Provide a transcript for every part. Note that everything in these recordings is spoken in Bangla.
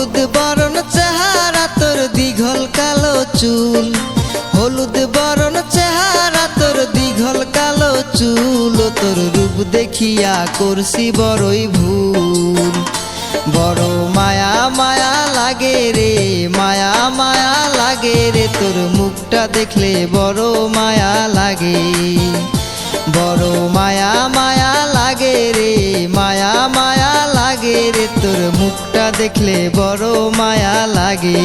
হলুদ বরণ চেহারা, তোর দীঘল কালো চুল। হলুদ বরণ চেহারা, তোর দীঘল কালো চুল। তোর রূপ দেখিয়া করছি বড়ই ভুল। বড় মায়া মায়া লাগে রে, মায়া মায়া লাগে রে। তোর মুখটা দেখলে বড় মায়া লাগে। বড় মায়া মায়া লাগে রে দেখলে বড় মায়া লাগে।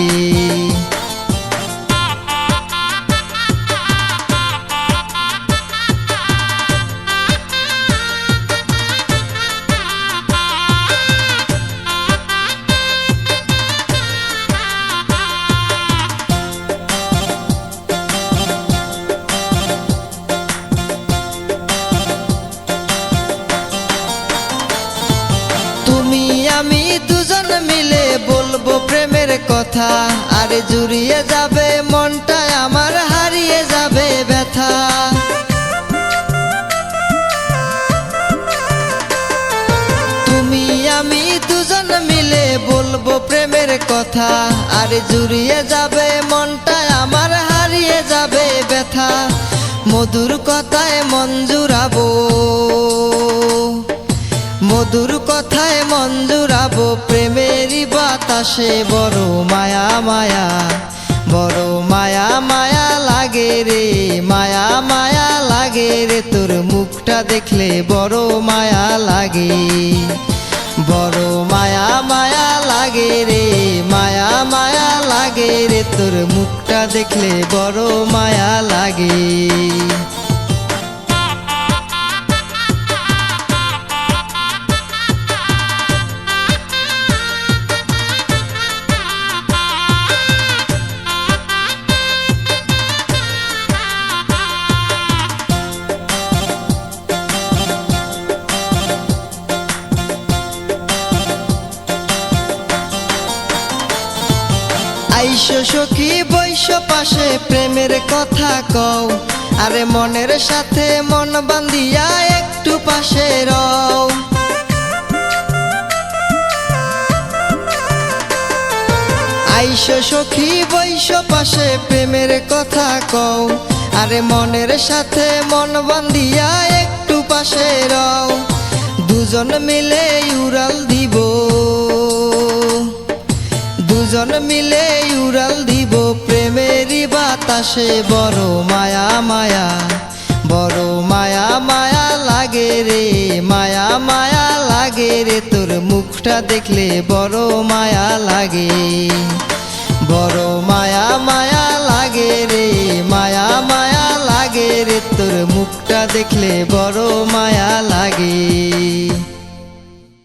আমি দুজন মিলে বলব প্রেমের কথা। আরে জুড়িয়ে যাবে মনটা, আমার হারিয়ে যাবে ব্যথা। তুমি, আমি দুজন মিলে বলব প্রেমের কথা। আরে জুড়িয়ে যাবে মনটা, আমার হারিয়ে যাবে ব্যথা। মধুর কথায় মন জুড়াবো। মধুর কথায় মন জুড়াবো বাতাসে বড় মায়া মায়া, বড় মায়া মায়া লাগে রে, মায়া মায়া লাগে রে। তোর মুখটা দেখলে বড় মায়া লাগে, বড় মায়া মায়া লাগে রে, মায়া মায়া লাগে রে। তোর মুখটা দেখলে বড় মায়া লাগে। আইসো সখী, বৈশ পাশে প্রেমের কথা কও। আরে মনের সাথে মন বান্ধিয়া একটু পাশে রও। আইসো সখী, বৈশ পাশে প্রেমের কথা কও। আরে মনের সাথে মন বান্ধিয়া একটু পাশে রও। দুজন মিলে উড়াল দিব। দুজন মিলে উড়াল দিব প্রেমেরই বাতাসে। বড় মায়া মায়া, বড় মায়া মায়া লাগে রে, মায়া মায়া লাগে রে। তোর মুখটা দেখলে বড় মায়া লাগে। বড় মায়া মায়া লাগে রে, মায়া মায়া লাগে রে। তোর মুখটা দেখলে বড় মায়া লাগে।